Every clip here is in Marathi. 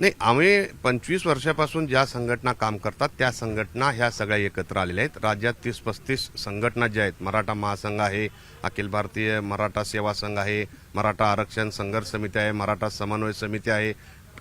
नाही आम्ही पंचवीस वर्षापासून ज्या संघटना काम करतात त्या संघटना ह्या सगळ्या एकत्र आलेल्या आहेत. राज्यात तीस पस्तीस संघटना ज्या आहेत मराठा महासंघ आहे अखिल भारतीय मराठा सेवा संघ आहे मराठा आरक्षण संघर्ष समिती आहे मराठा समन्वय समिती आहे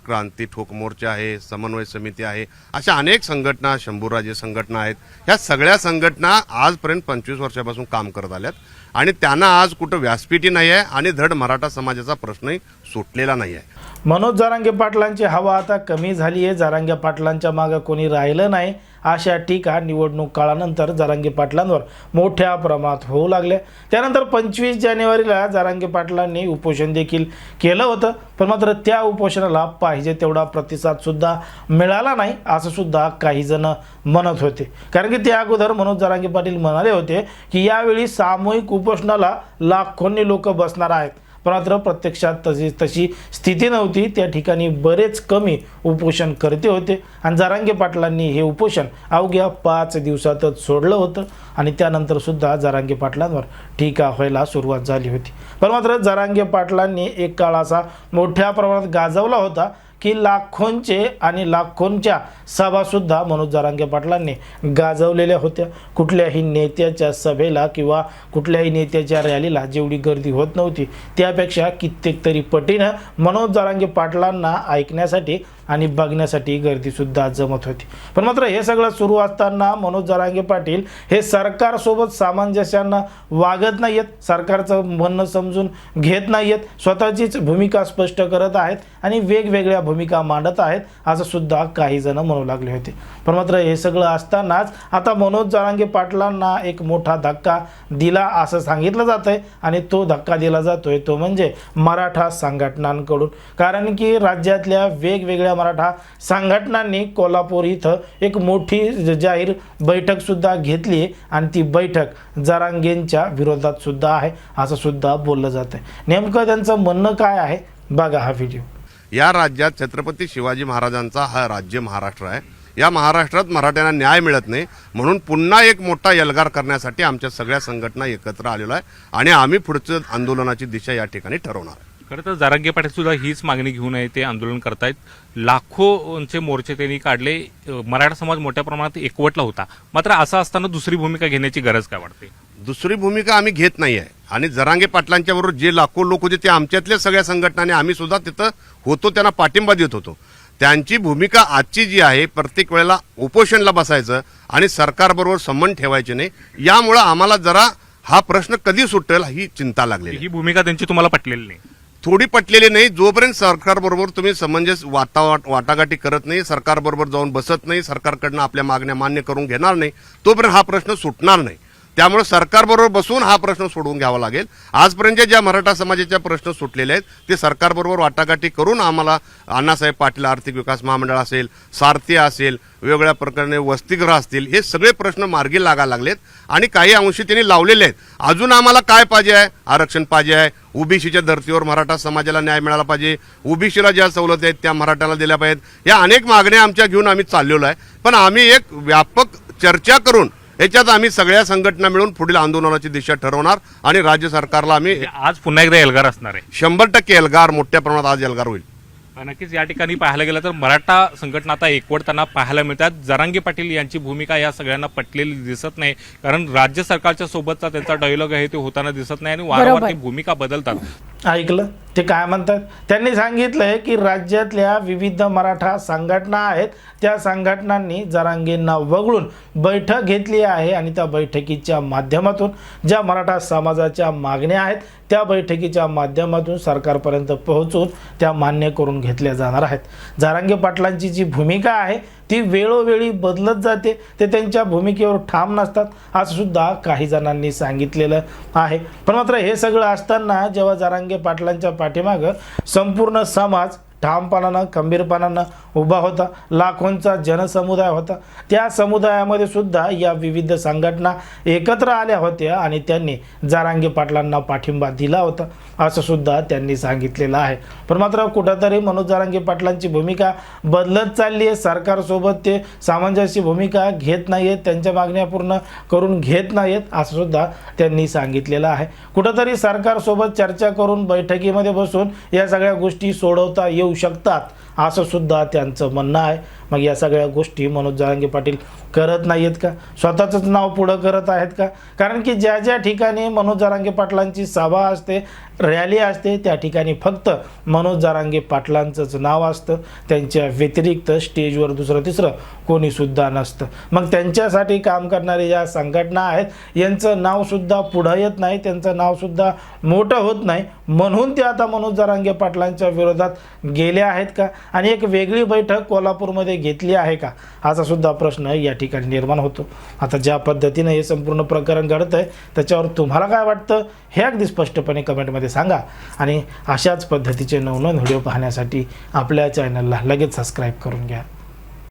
क्रांती ठोक मोर्चा आहे समन्वय समिती आहे अशा अनेक संघटना शंभूराजे संघटना आहेत. ह्या सगळ्या संघटना आजपर्यंत पंचवीस वर्षापासून काम करत आल्यात. आणि त्यांना आज कुठं व्यासपीठी नाही आहे आणि धड मराठा समाजाचा प्रश्नही सुटलेला नाही आहे मनोज जारांगे पाटलांची हवा आता कमी झाली आहे जारांगे पाटलांच्या मागं कोणी राहिलं नाही. अशा टीका निवडणूक काळानंतर जारांगे पाटलांवर मोठ्या प्रमाणात होऊ लागल्या. त्यानंतर पंचवीस जानेवारीला जारांगे पाटलांनी उपोषण देखील केलं होतं. पण मात्र त्या उपोषणाला पाहिजे तेवढा प्रतिसादसुद्धा मिळाला नाही असं सुद्धा काही जण म्हणत होते. कारण की त्या अगोदर मनोज जारांगे पाटील म्हणाले होते की यावेळी सामूहिक उपोषणाला लाखोंनी लोक बसणार आहेत. मात्र प्रत्यक्षात तशी तशी स्थिती नव्हती. त्या ठिकाणी बरेच कमी उपोषण करते होते. आणि जारांगे पाटलांनी हे उपोषण अवघ्या पाच दिवसातच सोडलं होतं. आणि त्यानंतरसुद्धा जारांगे पाटलांवर टीका व्हायला सुरुवात झाली होती. पण मात्र जारांगे पाटलांनी एक काळ असा मोठ्या प्रमाणात गाजवला होता. की लाखोंचे आणि लाखोंच्या सभासुद्धा मनोज जारांगे पाटलांनी गाजवलेल्या होत्या. कुठल्याही नेत्याच्या सभेला किंवा कुठल्याही नेत्याच्या रॅलीला जेवढी गर्दी होत नव्हती त्यापेक्षा कित्येक तरी पटीनं मनोज जारांगे पाटलांना ऐकण्यासाठी आणि बघण्यासाठी गर्दीसुद्धा जमत होती. पण मात्र हे सगळं सुरू असताना मनोज जरांगे पाटील हे सरकारसोबत सामंजस्यानं वागत नाही आहेत सरकारचं म्हणणं समजून घेत नाही आहेत स्वतःचीच भूमिका स्पष्ट करत आहेत आणि वेगवेगळ्या भूमिका मांडत आहेत असं सुद्धा काही जण म्हणू लागले होते. पण मात्र हे सगळं असतानाच आता मनोज जरांगे पाटलांना एक मोठा धक्का दिला असं सांगितलं जात आहे आणि तो धक्का दिला जातोय तो म्हणजे मराठा संघटनांकडून. कारण की राज्यातल्या वेगवेगळ्या मराठा संघटनांनी कोल्हापूर इथं एक मोठी जाहीर बैठकसुद्धा घेतली आहे. आणि ती बैठक जरांगेंच्या विरोधात सुद्धा आहे असं सुद्धा बोललं जात आहे. नेमकं त्यांचं म्हणणं काय आहे? बघा हा व्हिडिओ या राज्यात छत्रपती शिवाजी महाराजांचा हा राज्य महाराष्ट्र आहे. या महाराष्ट्रात मराठ्यांना न्याय मिळत नाही. म्हणून पुन्हा एक मोठा एल्गार करण्यासाठी आमच्या सगळ्या संघटना एकत्र आलेलो आहे. आणि आम्ही पुढचं आंदोलनाची दिशा या ठिकाणी ठरवणार आहे. खरं तर जारांगे पाटील सुद्धा हीच मागणी घेऊन आहे ते आंदोलन करतायत. लाखोचे मोर्चे त्यांनी काढले. मराठा समाज मोठ्या प्रमाणात एकवटला होता. मात्र असं असताना दुसरी भूमिका घेण्याची गरज काय वाटते? दुसरी भूमिका आम्ही घेत नाही आहे. आणि जरांगे पाटलांच्या बरोबर जे लाखो लोक होते ते आमच्यातल्या सगळ्या संघटनाने आम्ही सुद्धा तिथं होतो त्यांना पाठिंबा देत होतो. त्यांची भूमिका आजची जी आहे प्रत्येक वेळेला उपोषणला बसायचं आणि सरकारबरोबर संबंध ठेवायचे नाही यामुळं आम्हाला जरा हा प्रश्न कधी सुटेल ही चिंता लागलेली. ही भूमिका त्यांची तुम्हाला पटलेली नाही. थोडी पटलेली नाही. जोपर्यंत सरकारबरोबर तुम्ही समंजस वाटा वाटाघाटी करत नाही सरकारबरोबर जाऊन बसत नाही सरकारकडनं आपल्या मागण्या मान्य करून घेणार नाही तोपर्यंत हा प्रश्न सुटणार नाही. त्यामुळे सरकारबरोबर बसून हा प्रश्न सोडवून घ्यावा लागेल. आजपर्यंत ज्या मराठा समाजाच्या प्रश्न सुटलेले आहेत ते सरकारबरोबर वाटाघाटी करून आम्हाला अण्णासाहेब पाटील आर्थिक विकास महामंडळ असेल सारथी असेल वेगवेगळ्या प्रकारे वसतिगृह असतील हे सगळे प्रश्न मार्गी लागायला लागलेत आणि काही अंशी त्यांनी लावलेले आहेत. अजून आम्हाला काय पाहिजे आहे? आरक्षण पाहिजे आहे. ओबीसीच्या धर्तीवर मराठा समाजाला न्याय मिळाला पाहिजे. ओबीसीला ज्या सवलती आहेत त्या मराठ्याला दिल्या पाहिजेत. या अनेक मागण्या आमच्या घेऊन आम्ही चाललेलो आहे. पण आम्ही एक व्यापक चर्चा करून याच्यात आम्ही सगळ्या संघटना मिळून पुढील आंदोलनाची दिशा ठरवणार आणि राज्य सरकारला आम्ही म्हणजे आज पुन्हा एकदा एल्गार असणार आहे. शंभर टक्के एल्गार मोठ्या प्रमाणात आज एल्गार होईल. नक्कीच या ठिकाणी पाहायला गेलं तर मराठा संघटना आता एकवटताना पाहायला मिळतात. जरांगे पाटील यांची भूमिका या सगळ्यांना पटलेली दिसत नाही. कारण राज्य सरकारच्या सोबतचा त्यांचा डायलॉग आहे ते होताना दिसत नाही आणि वारंवार. ती भूमिका बदलतात. ऐकलं? ते काय म्हणतात? त्यांनी सांगितलंय की राज्यातल्या विविध मराठा संघटना आहेत. त्या संघटनांनी जरांगेंना वगळून बैठक घेतली आहे आणि त्या बैठकीच्या माध्यमातून ज्या मराठा समाजाच्या मागण्या आहेत त्या बैठकीच्या माध्यमातून सरकारपर्यंत पोहोचून त्या मान्य करून घेतल्या जाणार आहेत. जारांगे पाटलांची जी भूमिका आहे ती वेळोवेळी बदलत जाते. ते त्यांच्या भूमिकेवर ठाम नसतात असं सुद्धा काही जणांनी सांगितलेलं आहे. पण मात्र हे सगळं असताना जेव्हा पाटलांच्या पाठीमागं संपूर्ण समाज ठामपणानं खंबीरपणानं उभा होता. लाखोंचा जनसमुदाय होता. त्या समुदायामध्ये सुद्धा या विविध संघटना एकत्र आल्या होत्या आणि त्यांनी जारांगे पाटलांना पाठिंबा दिला होता. असं सुद्धा त्यांनी सांगितलेलं आहे. पण मात्र कुठंतरी मनोज जारांगे पाटलांची भूमिका बदलत चालली आहे. सरकारसोबत ते सामंजस्य भूमिका घेत नाही आहेत त्यांच्या मागण्या पूर्ण करून घेत नाहीत असं सुद्धा त्यांनी सांगितलेलं आहे. कुठंतरी सरकारसोबत चर्चा करून बैठकीमध्ये बसून या सगळ्या गोष्टी सोडवता येऊ शकतात. असं सुद्धा त्यांचं म्हणणं आहे. मग या सगळ्या गोष्टी मनोज जारांगे पाटील करत नाही आहेत का? स्वतःचंच नाव पुढं करत आहेत का? कारण की ज्या ज्या ठिकाणी मनोज जारांगे पाटलांची सभा असते रॅली असते त्या ठिकाणी फक्त मनोज जारांगे पाटलांचंच नाव असतं. त्यांच्या व्यतिरिक्त स्टेजवर दुसरं तिसरं कोणीसुद्धा नसतं. मग त्यांच्यासाठी काम करणारे ज्या संघटना आहेत यांचं नावसुद्धा पुढं येत नाही त्यांचं नावसुद्धा मोठं होत नाही. म्हणून ते आता मनोज जारांगे पाटलांच्या विरोधात गेले आहेत का? आणि एक वेगळी बैठक कोल्हापूरमध्ये घेतली आहे का? असा सुद्धा प्रश्न या ठिकाणी निर्माण होतो. आता ज्या पद्धतीनं हे संपूर्ण प्रकरण घडत आहे त्याच्यावर तुम्हाला काय वाटतं? हे अगदी स्पष्टपणे कमेंटमध्ये सांगा. आणि अशाच पद्धतीचे नवनवीन व्हिडिओ पाहण्यासाठी आपल्या चॅनलला लगेच सबस्क्राईब करून घ्या.